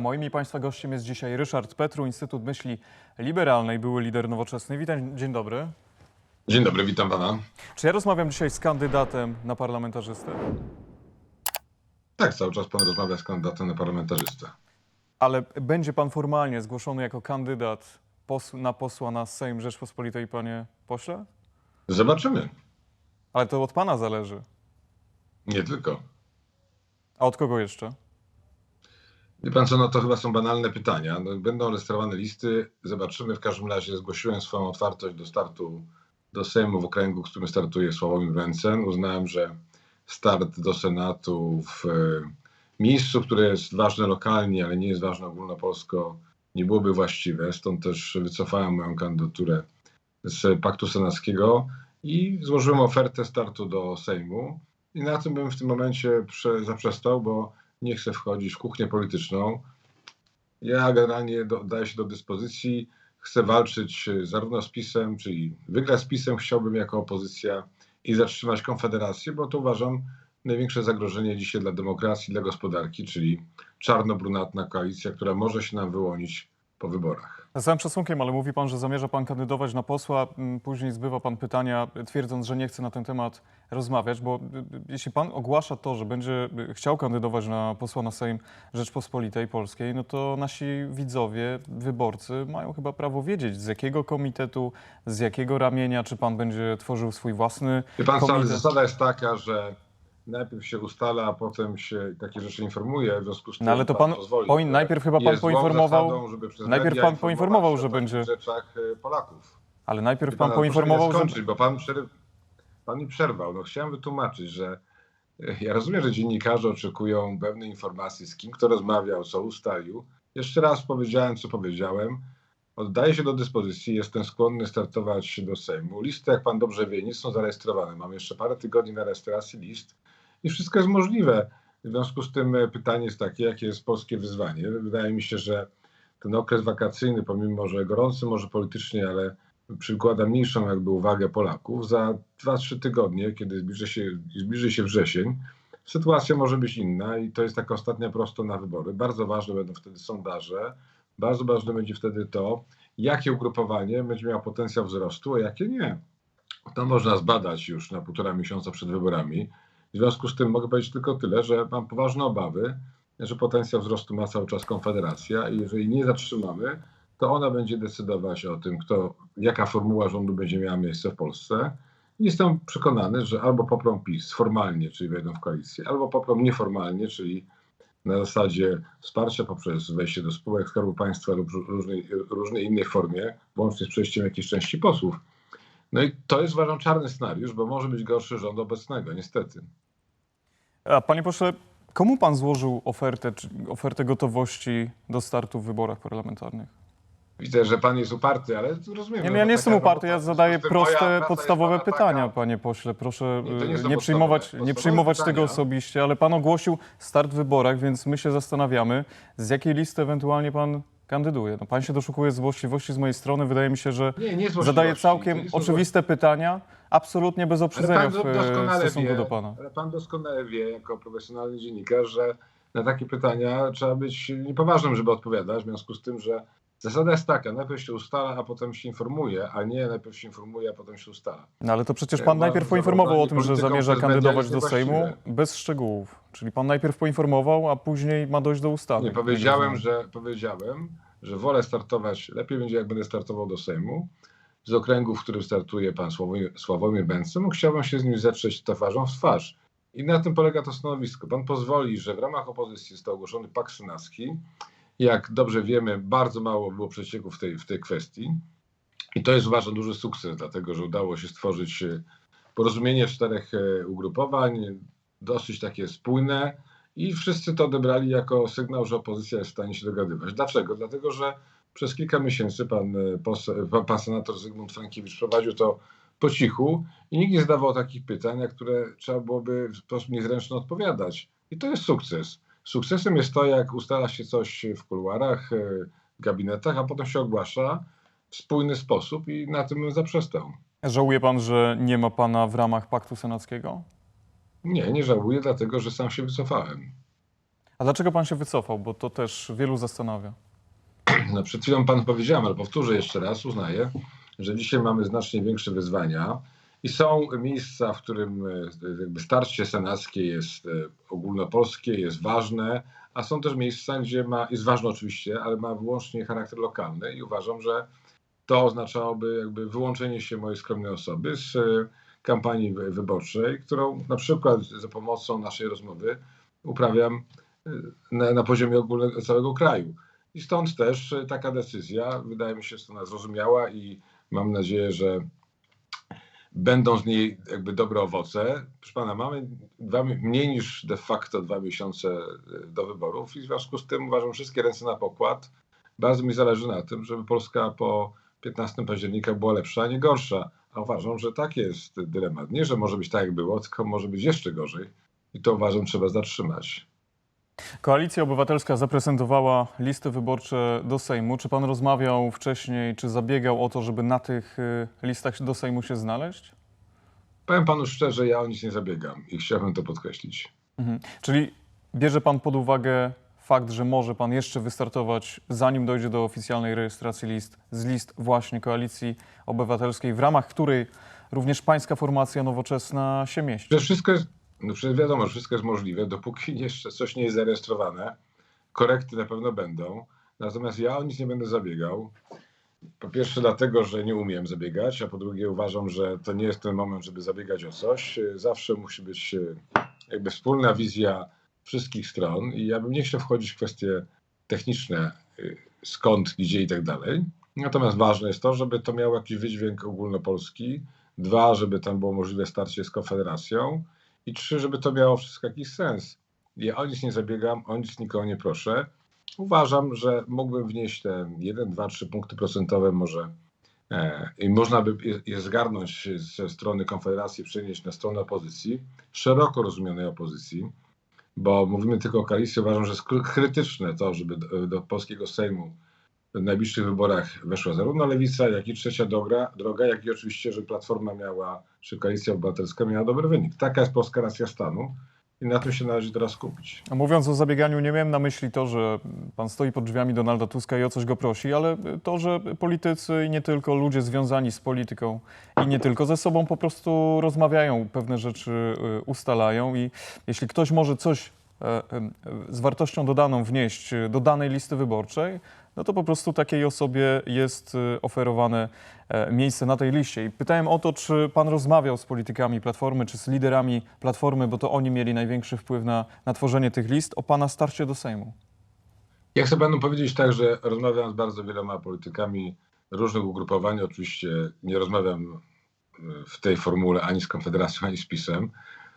Moim i Państwa gościem jest dzisiaj Ryszard Petru, Instytut Myśli Liberalnej, były lider nowoczesny. Witam, dzień dobry. Dzień dobry, witam pana. Czy ja rozmawiam dzisiaj z kandydatem na parlamentarzystę? Tak, cały czas pan rozmawia z kandydatem na parlamentarzystę. Ale będzie pan formalnie zgłoszony jako kandydat na posła na Sejm Rzeczpospolitej, panie pośle? Zobaczymy. Ale to od pana zależy. Nie tylko. A od kogo jeszcze? Wie pan co, no to chyba są banalne pytania. No, będą rejestrowane listy, zobaczymy. W każdym razie zgłosiłem swoją otwartość do startu do Sejmu w okręgu, z którym startuje Sławomir Mencen. Uznałem, że start do Senatu w e, miejscu, które jest ważne lokalnie, ale nie jest ważne ogólnopolsko, nie byłoby właściwe. Stąd też wycofałem moją kandydaturę z Paktu Senackiego i złożyłem ofertę startu do Sejmu. I na tym bym w tym momencie prze, zaprzestał, bo nie chcę wchodzić w kuchnię polityczną. Ja generalnie do, daję się do dyspozycji. Chcę walczyć e, zarówno z PiSem, czyli wygrać z PiSem chciałbym jako opozycja i zatrzymać Konfederację, bo to uważam największe zagrożenie dzisiaj dla demokracji, dla gospodarki, czyli czarno-brunatna koalicja, która może się nam wyłonić po wyborach. Z całym szacunkiem, ale mówi pan, że zamierza pan kandydować na posła. Mm, Później zbywa pan pytania, twierdząc, że nie chce na ten temat rozmawiać, bo y, y, jeśli pan ogłasza to, że będzie y, chciał kandydować na posła na Sejm Rzeczpospolitej Polskiej, no to nasi widzowie, wyborcy mają chyba prawo wiedzieć, z jakiego komitetu, z jakiego ramienia, czy pan będzie tworzył swój własny Wie pan komitet. zasada jest taka, że najpierw się ustala, a potem się takie rzeczy informuje, w związku z tym No ale to pan pozwoli, że najpierw chyba pan poinformował- zasadą, żeby przez najpierw pan poinformował, że będzie- rzeczach e, Polaków. Ale najpierw pan proszę poinformował, mnie że... skończyć, bo pan, przery... pan mi przerwał. No, chciałem wytłumaczyć, że e, ja rozumiem, że dziennikarze oczekują pewnej informacji, z kim kto rozmawiał, co ustalił. Jeszcze raz powiedziałem, co powiedziałem. Oddaję się do dyspozycji, jestem skłonny startować do Sejmu. Listy, jak pan dobrze wie, nie są zarejestrowane. Mam jeszcze parę tygodni na rejestrację list i wszystko jest możliwe. W związku z tym e, pytanie jest takie, jakie jest polskie wyzwanie. Wydaje mi się, że ten okres wakacyjny, pomimo że gorący może politycznie, ale przykłada mniejszą jakby uwagę Polaków. Za 2-3 tygodnie, kiedy zbliży się, zbliży się wrzesień, sytuacja może być inna i to jest taka ostatnia prosto na wybory. Bardzo ważne będą wtedy sondaże, bardzo ważne będzie wtedy to, jakie ugrupowanie będzie miało potencjał wzrostu, a jakie nie. To można zbadać już na półtora miesiąca przed wyborami. W związku z tym mogę powiedzieć tylko tyle, że mam poważne obawy, że potencjał wzrostu ma cały czas Konfederacja i jeżeli nie zatrzymamy, to ona będzie decydować o tym, kto, jaka formuła rządu będzie miała miejsce w Polsce. Jestem przekonany, że albo poprą PiS formalnie, czyli wejdą w koalicję, albo poprą nieformalnie, czyli na zasadzie wsparcia poprzez wejście do spółek Skarbu Państwa lub ró- różnej, różnej innej formie, łącznie z przejściem jakiejś części posłów. No i to jest uważam czarny scenariusz, bo może być gorszy rząd obecnego, niestety. A panie pośle, komu pan złożył ofertę, ofertę gotowości do startu w wyborach parlamentarnych? Widzę, że pan jest uparty, ale rozumiem. Nie, ja nie jestem taka uparty, ja zadaję proste, podstawowe taka- pytania, panie pośle. Proszę Nie, nie nie przyjmować, podstawowe. nie przyjmować tego osobiście, ale pan ogłosił start w wyborach, więc my się zastanawiamy, z jakiej listy ewentualnie pan kandyduje. No, pan się doszukuje złośliwości z mojej strony. Wydaje mi się, że Nie, nie złośliwości, zadaje to całkiem oczywiste pytania, absolutnie bez Ale w, e, w doskonale stosunku wie, do pana. ale pan doskonale wie, jako profesjonalny dziennikarz, że na takie pytania trzeba być niepoważnym, żeby odpowiadać, w związku z tym, że zasada jest taka, najpierw się ustala, a potem się informuje, a nie najpierw się informuje, a potem się ustala. No ale to przecież Ja pan najpierw poinformował o tym, że polityką zamierza przez media kandydować jest do Sejmu niewłaściwe. bez szczegółów. Czyli pan najpierw poinformował, a później ma dojść do ustawy. Nie, powiedziałem, że powiedziałem, że wolę startować, lepiej będzie jak będę startował do Sejmu, z okręgu, w którym startuje pan Sławomir, Sławomir chciałbym się z nim zetrzeć twarzą w twarz. I na tym polega to stanowisko. Pan pozwoli, że w ramach opozycji został ogłoszony Pakt Synacki. Jak dobrze wiemy, bardzo mało było przecieków w tej, w tej kwestii. I to jest uważam duży sukces, dlatego że udało się stworzyć e, porozumienie czterech e, ugrupowań, dosyć takie spójne i wszyscy to odebrali jako sygnał, że opozycja jest w stanie się dogadywać. Dlaczego? Dlatego, że przez kilka miesięcy pan, e, pose- pan, senator Zygmunt Frankiewicz prowadził to po cichu i nikt nie zadawał takich pytań, na które trzeba byłoby w sposób niezręczny odpowiadać. I to jest sukces. Sukcesem jest to, jak ustala się coś w kuluarach, e, w gabinetach, a potem się ogłasza w spójny sposób i na tym bym zaprzestał. Żałuje pan, że nie ma pana w ramach Paktu Senackiego? Nie, nie żałuję, dlatego że sam się wycofałem. A dlaczego pan się wycofał? Bo to też wielu zastanawia. No, przed chwilą pan powiedziałem, ale powtórzę jeszcze raz, uznaję, że dzisiaj mamy znacznie większe wyzwania i są miejsca, w którym e, jakby starcie senackie jest e, ogólnopolskie, jest ważne, a są też miejsca, gdzie ma, jest ważne oczywiście, ale ma wyłącznie charakter lokalny i uważam, że to oznaczałoby jakby wyłączenie się mojej skromnej osoby z kampanii wy- wyborczej, którą na przykład za pomocą naszej rozmowy uprawiam e, na, na poziomie ogólnego całego kraju. I stąd też e, taka decyzja wydaje mi się strona zrozumiała i mam nadzieję, że będą z niej jakby dobre owoce. Proszę pana, mamy dwa, mniej niż de facto dwa miesiące e, do wyborów i w związku z tym uważam wszystkie ręce na pokład. Bardzo mi zależy na tym, żeby Polska po 15 października była lepsza, a nie gorsza. A uważam, że tak jest dylemat. Nie, że może być tak, jak było, tylko może być jeszcze gorzej. I to uważam trzeba zatrzymać. Koalicja Obywatelska zaprezentowała listy wyborcze do Sejmu. Czy pan rozmawiał wcześniej, czy zabiegał o to, żeby na tych y, listach do Sejmu się znaleźć? Powiem panu szczerze, ja o nic nie zabiegam i chciałbym to podkreślić. Mhm. Czyli bierze pan pod uwagę fakt, że może pan jeszcze wystartować, zanim dojdzie do oficjalnej rejestracji list, z list właśnie Koalicji Obywatelskiej, w ramach której również pańska formacja nowoczesna się mieści. Przecież wszystko jest, no wiadomo, że wszystko jest możliwe, dopóki jeszcze coś nie jest zarejestrowane. Korekty na pewno będą, natomiast ja o nic nie będę zabiegał. Po pierwsze dlatego, że nie umiem zabiegać, a po drugie uważam, że to nie jest ten moment, żeby zabiegać o coś. Zawsze musi być e, jakby wspólna wizja wszystkich stron i ja bym nie chciał wchodzić w kwestie techniczne, y, skąd, gdzie i tak dalej. Natomiast ważne jest to, żeby to miało jakiś wydźwięk ogólnopolski. Dwa, żeby tam było możliwe starcie z Konfederacją. I trzy, żeby to miało wszystko jakiś sens. Ja o nic nie zabiegam, o nic nikogo nie proszę. Uważam, że mógłbym wnieść te 1, 2, 3 punkty procentowe może e, i można by je- je zgarnąć ze strony Konfederacji, przenieść na stronę opozycji, szeroko rozumianej opozycji, bo mówimy tylko o koalicji. Uważam, że jest kry- krytyczne to, żeby do polskiego Sejmu w najbliższych wyborach weszła zarówno lewica, jak i trzecia droga, droga, jak i oczywiście, że Platforma miała, czy Koalicja Obywatelska miała dobry wynik. Taka jest polska racja stanu i na tym się należy teraz skupić. A Mówiąc o zabieganiu, nie miałem na myśli to, że pan stoi pod drzwiami Donalda Tuska i o coś go prosi, ale to, że politycy i nie tylko ludzie związani z polityką i nie tylko ze sobą po prostu rozmawiają, pewne rzeczy y, ustalają i jeśli ktoś może coś e, e, z wartością dodaną wnieść do danej listy wyborczej, no to po prostu takiej osobie jest y, oferowane e, miejsce na tej liście. I pytałem o to, czy pan rozmawiał z politykami Platformy, czy z liderami Platformy, bo to oni mieli największy wpływ na, na tworzenie tych list, o pana starcie do Sejmu. Ja chcę panu powiedzieć tak, że rozmawiam z bardzo wieloma politykami różnych ugrupowań. Oczywiście nie rozmawiam y, w tej formule ani z Konfederacją, ani z PiSem,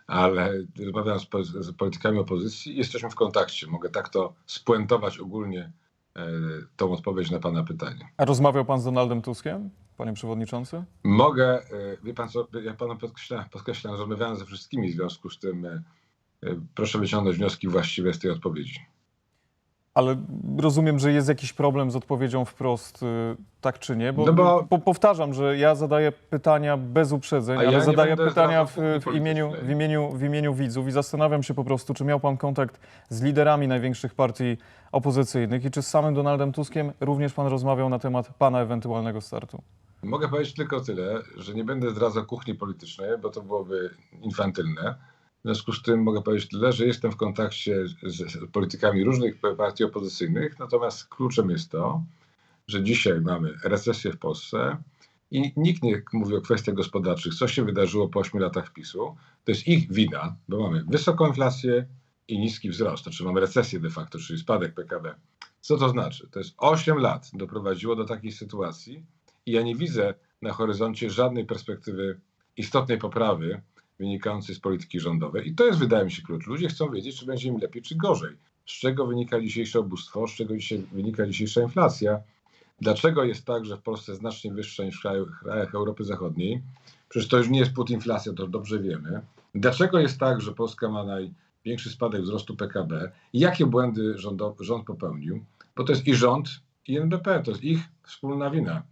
ale rozmawiam z, po- z politykami opozycji i jesteśmy w kontakcie. Mogę tak to spuentować ogólnie tą odpowiedź na pana pytanie. A rozmawiał pan z Donaldem Tuskiem, panie przewodniczący? Mogę, e, wie pan co, ja panu podkreślam, podkreślam rozmawiałem ze wszystkimi, w związku z tym e, e, proszę wyciągnąć wnioski właściwe z tej odpowiedzi. Ale rozumiem, że jest jakiś problem z odpowiedzią wprost, y, tak czy nie? Bo, No bo- po, powtarzam, że ja zadaję pytania bez uprzedzeń, A ale ja nie zadaję będę pytania w, w, imieniu, w, politycznej. imieniu, w imieniu widzów i zastanawiam się po prostu, czy miał pan kontakt z liderami największych partii opozycyjnych i czy z samym Donaldem Tuskiem również pan rozmawiał na temat pana ewentualnego startu? Mogę powiedzieć tylko tyle, że nie będę zdradzał kuchni politycznej, bo to byłoby infantylne. W związku z tym mogę powiedzieć tyle, że jestem w kontakcie z, politykami różnych partii opozycyjnych, natomiast kluczem jest to, że dzisiaj mamy recesję w Polsce i nikt nie mówi o kwestiach gospodarczych, co się wydarzyło po 8 latach PiSu. To jest ich wina, bo mamy wysoką inflację i niski wzrost, znaczy mamy recesję de facto, czyli spadek PKB. Co to znaczy? To jest 8 lat doprowadziło do takiej sytuacji, i ja nie widzę na horyzoncie żadnej perspektywy istotnej poprawy wynikającej z polityki rządowej. I to jest, wydaje mi się, klucz. Ludzie chcą wiedzieć, czy będzie im lepiej, czy gorzej. Z czego wynika dzisiejsze ubóstwo, z czego dzisiaj wynika dzisiejsza inflacja. Dlaczego jest tak, że w Polsce znacznie wyższa niż w krajach Europy Zachodniej? Przecież to już nie jest płód inflacja, to dobrze wiemy. Dlaczego jest tak, że Polska ma największy spadek wzrostu PKB? Jakie błędy rządo, rząd popełnił? Bo to jest i rząd, i NBP, to jest ich wspólna wina.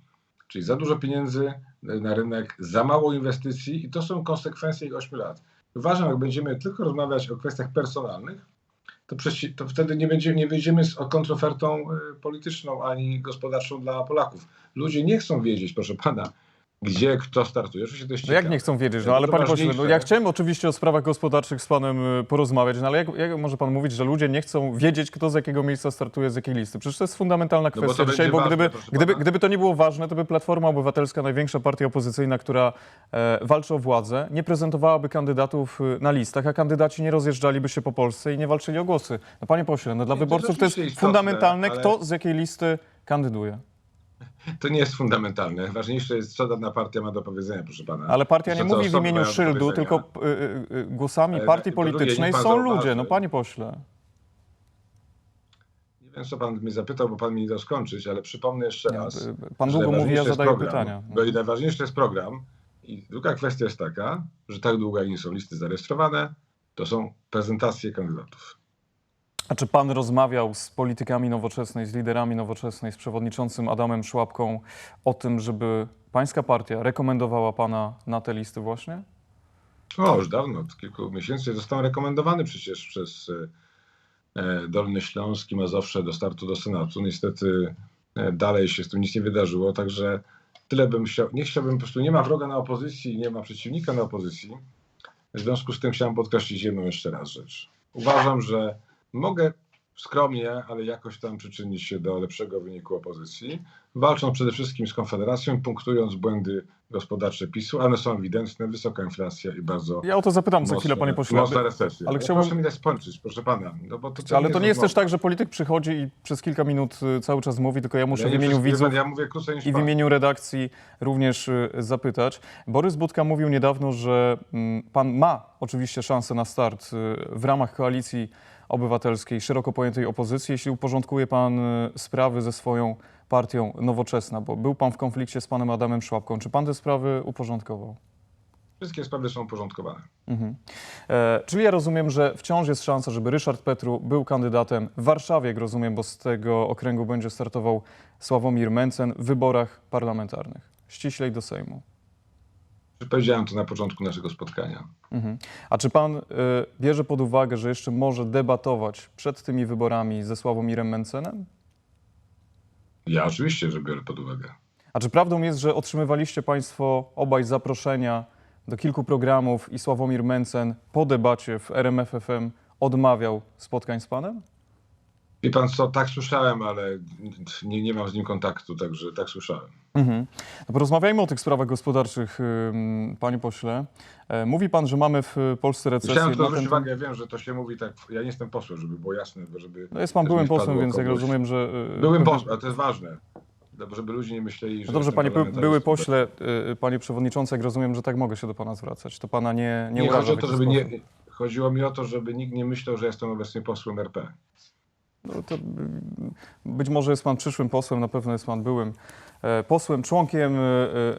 Czyli za dużo pieniędzy na rynek, za mało inwestycji i to są konsekwencje ich 8 lat. Uważam, jak będziemy tylko rozmawiać o kwestiach personalnych, to, przeci- to wtedy nie, będzie, nie wyjdziemy z kontrofertą y, polityczną ani gospodarczą dla Polaków. Ludzie nie chcą wiedzieć, proszę pana, gdzie kto startuje. Oczywiście to jest No jak nie chcą wiedzieć? No To ale panie pośle, no ja chciałem oczywiście o sprawach gospodarczych z panem y, porozmawiać, no ale jak, jak może pan mówić, że ludzie nie chcą wiedzieć, kto z jakiego miejsca startuje, z jakiej listy? Przecież to jest fundamentalna No bo to kwestia dzisiaj, bo ważne, gdyby, proszę gdyby, pana. gdyby to nie było ważne, to by Platforma Obywatelska, największa partia opozycyjna, która e, walczy o władzę, nie prezentowałaby kandydatów y, na listach, a kandydaci nie rozjeżdżaliby się po Polsce i nie walczyli o głosy. No panie pośle, no dla Nie, to wyborców to jest istotne, fundamentalne, ale- kto z jakiej listy kandyduje. To nie jest fundamentalne. Ważniejsze jest, co dana partia ma do powiedzenia, proszę pana. Ale partia nie mówi w imieniu szyldu, tylko y, y, y, głosami Ale partii politycznej są ludzie. No panie pośle. Nie wiem, co pan mnie zapytał, bo pan mi nie dał skończyć, ale przypomnę jeszcze raz. Pan długo mówi, ja zadaję program, pytania. Bo i najważniejszy jest program. I druga kwestia jest taka, że tak długo jak nie są listy zarejestrowane, to są prezentacje kandydatów. A czy pan rozmawiał z politykami nowoczesnej, z liderami nowoczesnej, z przewodniczącym Adamem Szłapką o tym, żeby pańska partia rekomendowała pana na te listy właśnie? O, już dawno, od kilku miesięcy został rekomendowany przecież przez e, e, Dolny Śląsk i Mazowsze do startu do Senatu. Niestety e, dalej się z tym nic nie wydarzyło, także tyle bym chciał. Nie chciałbym, po prostu nie ma wroga na opozycji, nie ma przeciwnika na opozycji. W związku z tym chciałem podkreślić jedną jeszcze raz rzecz. Uważam, że mogę skromnie, ale jakoś tam przyczynić się do lepszego wyniku opozycji, walcząc przede wszystkim z Konfederacją, punktując błędy gospodarcze PiSu, one są ewidentne, wysoka inflacja i bardzo Ja o to zapytam za chwilę, panie pośle. Mocna recesja. ale Ale chciałbym- Proszę mi dać skończyć, proszę pana. No bo to, Ale to nie jest też tak, że polityk przychodzi i przez kilka minut y, cały czas mówi, tylko ja muszę Ja w nie imieniu widzów Ja i w imieniu redakcji również y, zapytać. Borys Budka mówił niedawno, że mm, pan ma oczywiście szansę na start y, w ramach koalicji obywatelskiej, szeroko pojętej opozycji, jeśli uporządkuje pan y, sprawy ze swoją partią Nowoczesna, bo był pan w konflikcie z panem Adamem Szłapką. Czy pan te sprawy uporządkował? Wszystkie sprawy są uporządkowane. Mhm. E, czyli ja rozumiem, że wciąż jest szansa, żeby Ryszard Petru był kandydatem w Warszawie, jak rozumiem, bo z tego okręgu będzie startował Sławomir Mencen w wyborach parlamentarnych. Ściślej do Sejmu. Powiedziałem to na początku naszego spotkania. Mhm. A czy pan y, bierze pod uwagę, że jeszcze może debatować przed tymi wyborami ze Sławomirem Mencenem? Ja oczywiście, że biorę pod uwagę. A czy prawdą jest, że otrzymywaliście państwo obaj zaproszenia do kilku programów i Sławomir Mencen po debacie w RMFFM odmawiał spotkań z panem? Wie pan co, tak słyszałem, ale nie, nie mam z nim kontaktu, także tak słyszałem. Mhm. No porozmawiajmy o tych sprawach gospodarczych, panie pośle. E, Mówi pan, że mamy w Polsce recesję. Chciałem ten zwrócić temat- uwagę, ja wiem, że to się mówi tak, ja nie jestem posłem, żeby było jasne, żeby... No jest pan byłym posłem, więc jak rozumiem, że... y, Byłym posłem, a to jest ważne, żeby ludzie nie myśleli, że... No dobrze, panie by- były pośle, y, panie przewodniczący, jak rozumiem, że tak mogę się do pana zwracać. To pana nie, nie, Nie, chodzi o to, żeby sposób. nie... Chodziło mi o to, żeby nikt nie myślał, że jestem obecnie posłem RP. No to y, być może jest pan przyszłym posłem, na pewno jest pan byłym e, posłem, członkiem y,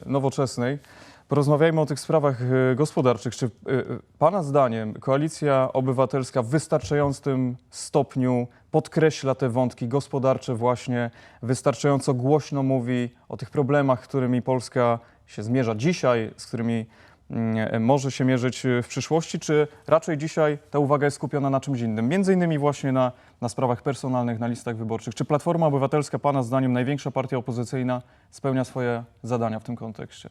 y, nowoczesnej. Porozmawiajmy o tych sprawach gospodarczych. Czy pana zdaniem koalicja obywatelska w wystarczającym stopniu podkreśla te wątki gospodarcze właśnie, wystarczająco głośno mówi o tych problemach, którymi Polska się zmierza dzisiaj, z którymi może się mierzyć w przyszłości, czy raczej dzisiaj ta uwaga jest skupiona na czymś innym? Między innymi właśnie na, na sprawach personalnych, na listach wyborczych. Czy Platforma Obywatelska, Pana zdaniem, największa partia opozycyjna, spełnia swoje zadania w tym kontekście?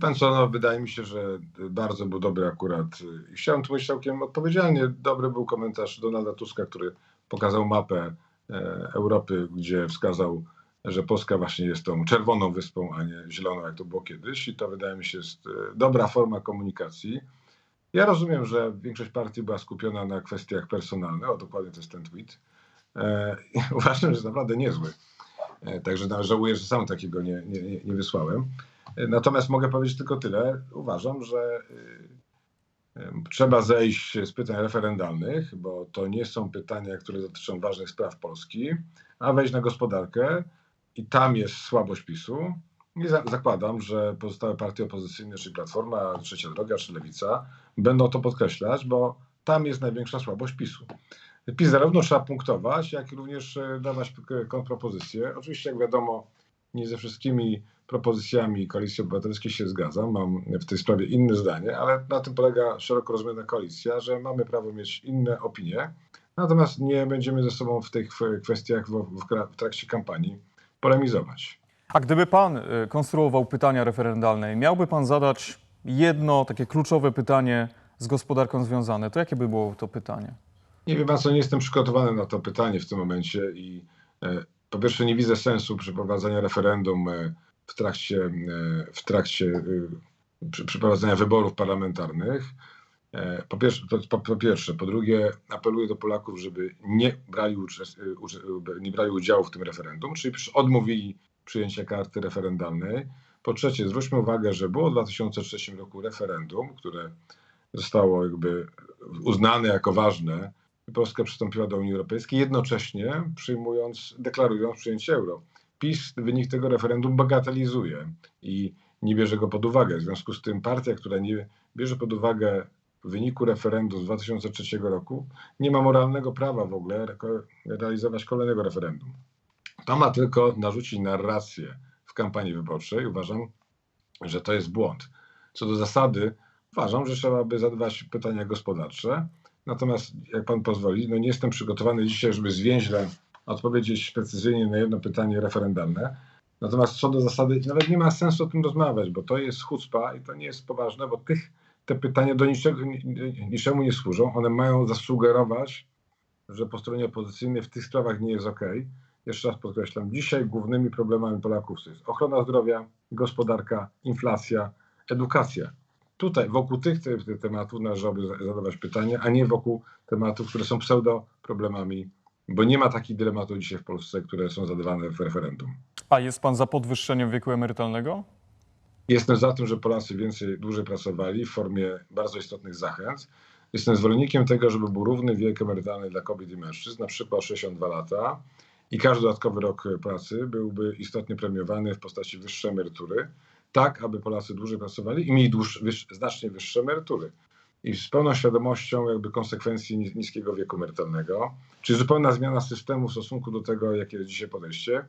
Pan co, no, wydaje mi się, że bardzo był dobry akurat i chciałem tu mówić całkiem odpowiedzialnie. Dobry był komentarz Donalda Tuska, który pokazał mapę e, Europy, gdzie wskazał, że Polska właśnie jest tą czerwoną wyspą, a nie zieloną, jak to było kiedyś. I to wydaje mi się jest e, dobra forma komunikacji. Ja rozumiem, że większość partii była skupiona na kwestiach personalnych, o dokładnie to jest ten tweet. E, i uważam, że jest naprawdę niezły. E, także żałuję, że sam takiego nie, nie, nie- wysłałem. Natomiast mogę powiedzieć tylko tyle. Uważam, że trzeba zejść z pytań referendalnych, bo to nie są pytania, które dotyczą ważnych spraw Polski, a wejść na gospodarkę i tam jest słabość PiSu. I za- zakładam, że pozostałe partie opozycyjne, czyli Platforma, Trzecia Droga czy Lewica, będą to podkreślać, bo tam jest największa słabość PiSu. PiS zarówno trzeba punktować, jak i również e, dawać kontrpropozycje. Oczywiście, jak wiadomo, nie ze wszystkimi propozycjami Koalicji Obywatelskiej się zgadzam. Mam w tej sprawie inne zdanie, ale na tym polega szeroko rozumiana koalicja, że mamy prawo mieć inne opinie. Natomiast nie będziemy ze sobą w tych kwe- kwestiach w, w, w trakcie kampanii polemizować. A gdyby pan y, konstruował pytania referendalne, i miałby pan zadać jedno takie kluczowe pytanie z gospodarką związane, to jakie by było to pytanie? Nie wiem, co, nie jestem przygotowany na to pytanie w tym momencie i e, po pierwsze nie widzę sensu przeprowadzania referendum e, w trakcie, e, w trakcie e, przy, przeprowadzenia wyborów parlamentarnych. E, po, pierwsze, to, po, po pierwsze. Po drugie, apeluję do Polaków, żeby nie brali, ucze- nie brali udziału w tym referendum, czyli odmówili przyjęcia karty referendalnej. Po trzecie, zwróćmy uwagę, że było w 2003 roku referendum, które zostało jakby uznane jako ważne Polska przystąpiła do Unii Europejskiej, jednocześnie przyjmując, deklarując przyjęcie euro. PiS wynik tego referendum bagatelizuje i nie bierze go pod uwagę. W związku z tym partia, która nie bierze pod uwagę wyniku referendum z 2003 roku, nie ma moralnego prawa w ogóle realizować kolejnego referendum. To ma tylko narzucić narrację w kampanii wyborczej. Uważam, że to jest błąd. Co do zasady, uważam, że trzeba by zadawać pytania gospodarcze. Natomiast, jak pan pozwoli, no nie jestem przygotowany dzisiaj, żeby zwięźle odpowiedzieć precyzyjnie na jedno pytanie referendalne. Natomiast co do zasady, nawet nie ma sensu o tym rozmawiać, bo to jest chucpa i to nie jest poważne, bo tych, te pytania do niczego, ni- ni- niczemu nie służą. One mają zasugerować, że po stronie opozycyjnej w tych sprawach nie jest ok. Jeszcze raz podkreślam, dzisiaj głównymi problemami Polaków to jest ochrona zdrowia, gospodarka, inflacja, edukacja. Tutaj wokół tych, tych, tematów należałoby za- zadawać pytania, a nie wokół tematów, które są pseudo problemami, bo nie ma takich dylematów dzisiaj w Polsce, które są zadawane w referendum. A jest pan za podwyższeniem wieku emerytalnego? Jestem za tym, że Polacy więcej, dłużej pracowali w formie bardzo istotnych zachęt. Jestem zwolennikiem tego, żeby był równy wiek emerytalny dla kobiet i mężczyzn, na przykład 62 lata i każdy dodatkowy rok pracy byłby istotnie premiowany w postaci wyższej emerytury, tak aby Polacy dłużej pracowali i mieli dłuższe, wyż, znacznie wyższe emerytury. I z pełną świadomością jakby konsekwencji nis- niskiego wieku emerytalnego, czyli zupełna zmiana systemu w stosunku do tego, jakie jest dzisiaj podejście.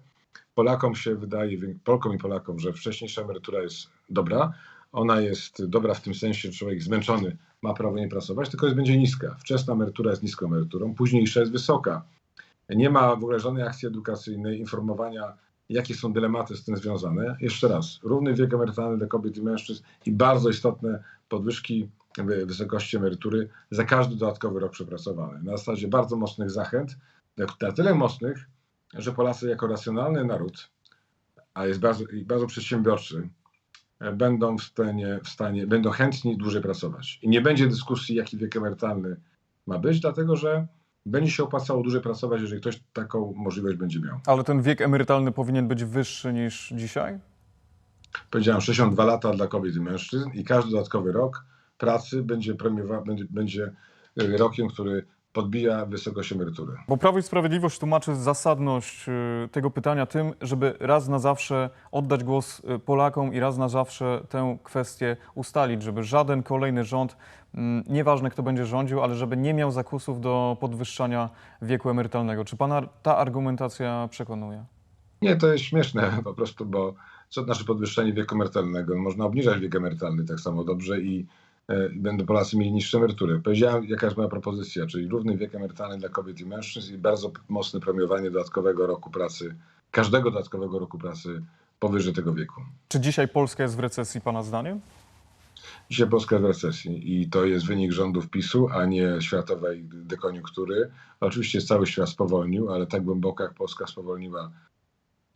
Polakom się wydaje, Polkom i Polakom, że wcześniejsza emerytura jest dobra. Ona jest dobra w tym sensie, że człowiek zmęczony ma prawo nie pracować, tylko jest będzie niska. Wczesna emerytura jest niską emeryturą, późniejsza jest wysoka. Nie ma w ogóle żadnej akcji edukacyjnej, informowania, jakie są dylematy z tym związane. Jeszcze raz, równy wiek emerytalny dla kobiet i mężczyzn i bardzo istotne podwyżki wy- wysokości emerytury za każdy dodatkowy rok przepracowany. Na zasadzie bardzo mocnych zachęt, na tyle mocnych, że Polacy jako racjonalny naród, a jest bardzo, bardzo przedsiębiorczy, e, będą w stanie, w stanie, będą chętni dłużej pracować. I nie będzie dyskusji, jaki wiek emerytalny ma być, dlatego że będzie się opłacało dłużej pracować, jeżeli ktoś taką możliwość będzie miał. Ale ten wiek emerytalny powinien być wyższy niż dzisiaj? Powiedziałem 62 lata dla kobiet i mężczyzn i każdy dodatkowy rok pracy będzie, będzie e, rokiem, który podbija wysokość emerytury. Bo Prawo i Sprawiedliwość tłumaczy zasadność y, tego pytania tym, żeby raz na zawsze oddać głos y, Polakom i raz na zawsze tę kwestię ustalić, żeby żaden kolejny rząd, mm, nieważne kto będzie rządził, ale żeby nie miał zakusów do podwyższania wieku emerytalnego. Czy pana ta argumentacja przekonuje? Nie, to jest śmieszne po prostu, bo co to znaczy podwyższenie wieku emerytalnego? Można obniżać wiek emerytalny tak samo dobrze i będą Polacy mieli niższe emerytury. Powiedziałem, jaka jest moja propozycja, czyli równy wiek emerytalny dla kobiet i mężczyzn i bardzo mocne premiowanie dodatkowego roku pracy, każdego dodatkowego roku pracy powyżej tego wieku. Czy dzisiaj Polska jest w recesji pana zdaniem? Dzisiaj Polska jest w recesji i to jest wynik rządów PiSu, a nie światowej dekoniunktury. Oczywiście cały świat spowolnił, ale tak głęboko jak Polska spowolniła,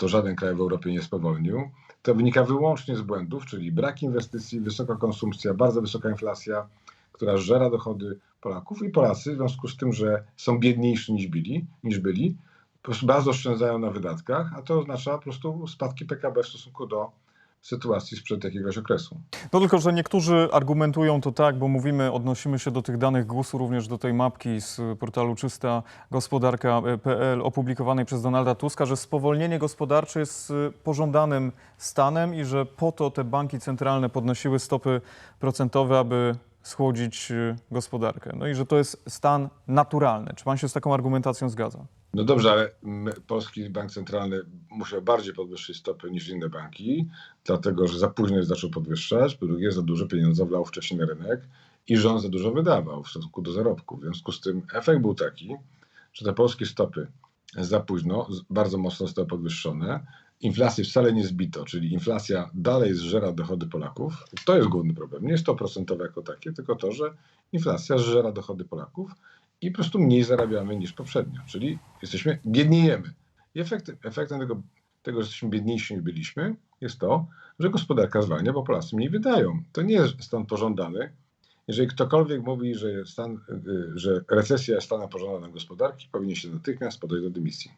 to żaden kraj w Europie nie spowolnił. To wynika wyłącznie z błędów, czyli brak inwestycji, wysoka konsumpcja, bardzo wysoka inflacja, która żera dochody Polaków i Polacy w związku z tym, że są biedniejsi niż byli, niż byli po prostu bardzo oszczędzają na wydatkach, a to oznacza po prostu spadki PKB w stosunku do sytuacji sprzed jakiegoś okresu. No tylko, że niektórzy argumentują to tak, bo mówimy, odnosimy się do tych danych głosu, również do tej mapki z portalu czysta gospodarka.pl opublikowanej przez Donalda Tuska, że spowolnienie gospodarcze jest y, pożądanym stanem i że po to te banki centralne podnosiły stopy procentowe, aby schłodzić y, gospodarkę. No i że to jest stan naturalny. Czy pan się z taką argumentacją zgadza? No dobrze, ale Polski Bank Centralny musiał bardziej podwyższyć stopy niż inne banki, dlatego że za późno zaczął podwyższać, po drugie za dużo pieniędzy wlał wcześniej na rynek i rząd za dużo wydawał w stosunku do zarobków. W związku z tym efekt był taki, że te polskie stopy za późno, bardzo mocno zostały podwyższone. Inflacji wcale nie zbito, czyli inflacja dalej zżera dochody Polaków. To jest główny problem. Nie jest to procentowe jako takie, tylko to, że inflacja zżera dochody Polaków i po prostu mniej zarabiamy niż poprzednio, czyli jesteśmy, biedniejemy. I efektem, efektem tego, tego, że jesteśmy biedniejsi niż byliśmy, jest to, że gospodarka zwalnia, bo Polacy mniej wydają. To nie jest stan pożądany. Jeżeli ktokolwiek mówi, że, stan, y, że recesja jest stanem pożądanym gospodarki, powinien się natychmiast podać do dymisji.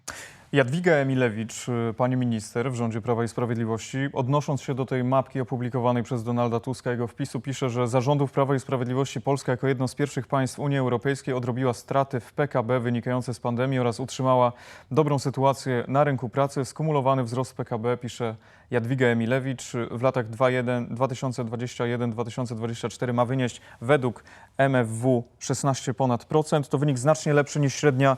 Jadwiga Emilewicz, y, pani minister w rządzie Prawa i Sprawiedliwości, odnosząc się do tej mapki opublikowanej przez Donalda Tuska, jego wpisu pisze, że za rządów Prawa i Sprawiedliwości Polska jako jedno z pierwszych państw Unii Europejskiej odrobiła straty w PKB wynikające z pandemii oraz utrzymała dobrą sytuację na rynku pracy. Skumulowany wzrost PKB, pisze Jadwiga Emilewicz, w latach 2021-2024 ma wynieść według MFW 16 ponad procent. To wynik znacznie lepszy niż średnia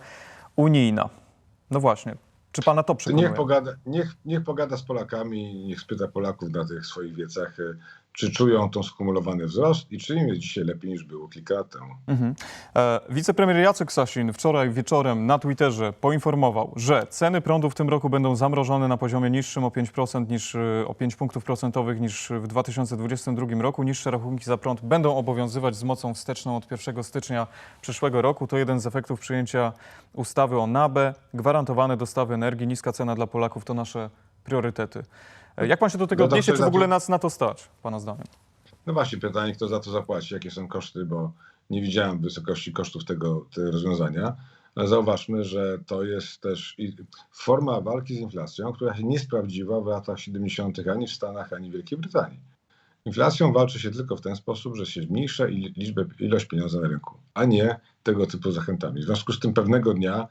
unijna. No właśnie. Czy pana to przekonuje? niech pogada, niech, niech pogada z Polakami, niech spyta Polaków na tych swoich wiecach, y, czy czują tą skumulowany wzrost i czy im jest dzisiaj lepiej niż było kilka lat temu. Mhm. E, wicepremier Jacek Sasin wczoraj wieczorem na Twitterze poinformował, że ceny prądu w tym roku będą zamrożone na poziomie niższym o 5% niż e, o 5 punktów procentowych niż w 2022 roku. Niższe rachunki za prąd będą obowiązywać z mocą wsteczną od 1 stycznia przyszłego roku. To jeden z efektów przyjęcia ustawy o NABE. Gwarantowane dostawy energii, niska cena dla Polaków to nasze priorytety. E, Jak pan się do tego Dodam odniesie? Czy w ogóle to- nas na to stać, pana zdaniem? No właśnie, pytanie, kto za to zapłaci, jakie są koszty, bo nie widziałem wysokości kosztów tego, tego rozwiązania. Ale zauważmy, że to jest też forma walki z inflacją, która się nie sprawdziła w latach 70. ani w Stanach, ani w Wielkiej Brytanii. Inflacją walczy się tylko w ten sposób, że się zmniejsza liczbę, ilość pieniądza na rynku, a nie tego typu zachętami. W związku z tym pewnego dnia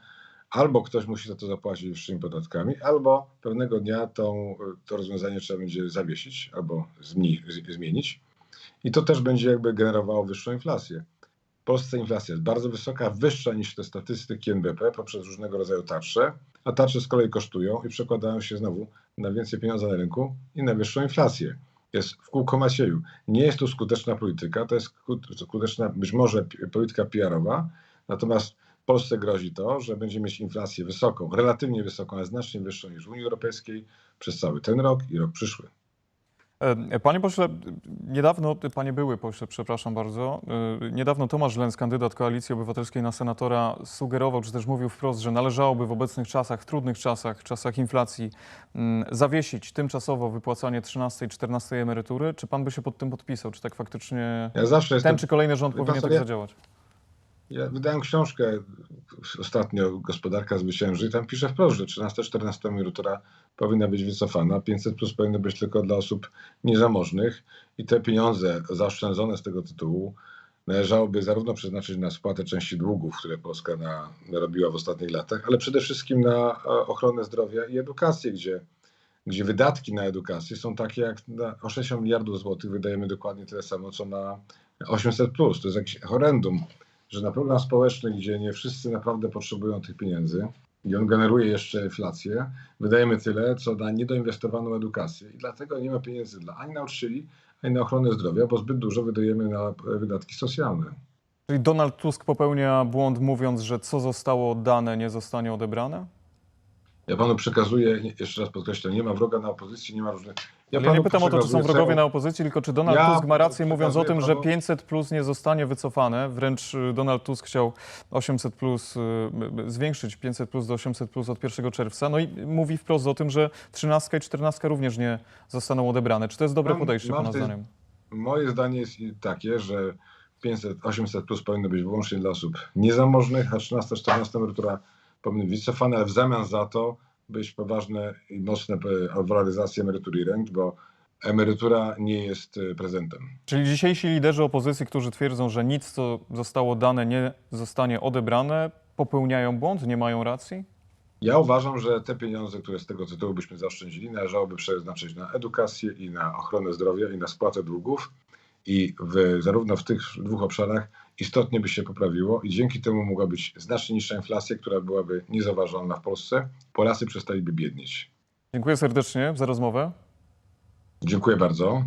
albo ktoś musi za to zapłacić wyższymi podatkami, albo pewnego dnia tą, to rozwiązanie trzeba będzie zawiesić albo zmienić. I to też będzie jakby generowało wyższą inflację. W Polsce inflacja jest bardzo wysoka, wyższa niż te statystyki NBP poprzez różnego rodzaju tarcze, a tarcze z kolei kosztują i przekładają się znowu na więcej pieniądza na rynku i na wyższą inflację. Jest w kółko Macieju. Nie jest to skuteczna polityka, to jest sku- skuteczna być może polityka PR-owa, natomiast Polsce grozi to, że będzie mieć inflację wysoką, relatywnie wysoką, ale znacznie wyższą niż w Unii Europejskiej przez cały ten rok i rok przyszły. E, Panie pośle, niedawno, panie były pośle, przepraszam bardzo, e, niedawno Tomasz Lenz, kandydat Koalicji Obywatelskiej na senatora, sugerował, czy też mówił wprost, że należałoby w obecnych czasach, w trudnych czasach, czasach inflacji, mm, zawiesić tymczasowo wypłacanie 13 i 14 emerytury. Czy pan by się pod tym podpisał? Czy tak faktycznie Ja zawsze jestem ten czy kolejny rząd powinien tak zadziałać? Ja wydałem książkę ostatnio Gospodarka zwycięży i tam piszę wprost, że 13-14 emerytura powinna być wycofana, 500 plus powinno być tylko dla osób niezamożnych i te pieniądze zaoszczędzone z tego tytułu należałoby zarówno przeznaczyć na spłatę części długów, które Polska na, narobiła w ostatnich latach, ale przede wszystkim na e, ochronę zdrowia i edukację, gdzie, gdzie wydatki na edukację są takie jak na, o 60 miliardów złotych wydajemy dokładnie tyle samo, co na 800 plus. To jest jakieś horrendum że na program społeczny, gdzie nie wszyscy naprawdę potrzebują tych pieniędzy i on generuje jeszcze inflację, wydajemy tyle, co na niedoinwestowaną edukację i dlatego nie ma pieniędzy dla ani nauczycieli, ani na ochronę zdrowia, bo zbyt dużo wydajemy na wydatki socjalne. Czyli Donald Tusk popełnia błąd mówiąc, że co zostało oddane, nie zostanie odebrane? Ja panu przekazuję, jeszcze raz podkreślam, nie ma wroga na opozycji, nie ma różnych... Ja, panu nie pytam o to, czy są wrogowie na opozycji, tylko czy Donald Ja Tusk ma rację mówiąc o tym, przekazuję że panu- 500 plus nie zostanie wycofane. Wręcz y, Donald Tusk chciał 800 plus, y, zwiększyć 500 plus do 800 plus od 1 czerwca. No i mówi wprost o tym, że 13 i 14 również nie zostaną odebrane. Czy to jest dobre Mam- podejście mam Pana tej- zdaniem? Moje zdanie jest takie, że 500, 800 plus powinno być wyłącznie dla osób niezamożnych, a 13-14 emerytura powinny być wycofane, ale w zamian za to być poważne i mocne e, waloryzacje emerytur i rent, bo emerytura nie jest e, prezentem. Czyli dzisiejsi liderzy opozycji, którzy twierdzą, że nic, co zostało dane, nie zostanie odebrane, popełniają błąd, nie mają racji? Ja uważam, że te pieniądze, które z tego tytułu byśmy zaoszczędzili, należałoby przeznaczyć na edukację i na ochronę zdrowia i na spłatę długów. I w, zarówno w tych dwóch obszarach istotnie by się poprawiło i dzięki temu mogła być znacznie niższa inflacja, która byłaby niezauważalna w Polsce. Polacy przestaliby biednieć. Dziękuję serdecznie za rozmowę. Dziękuję bardzo.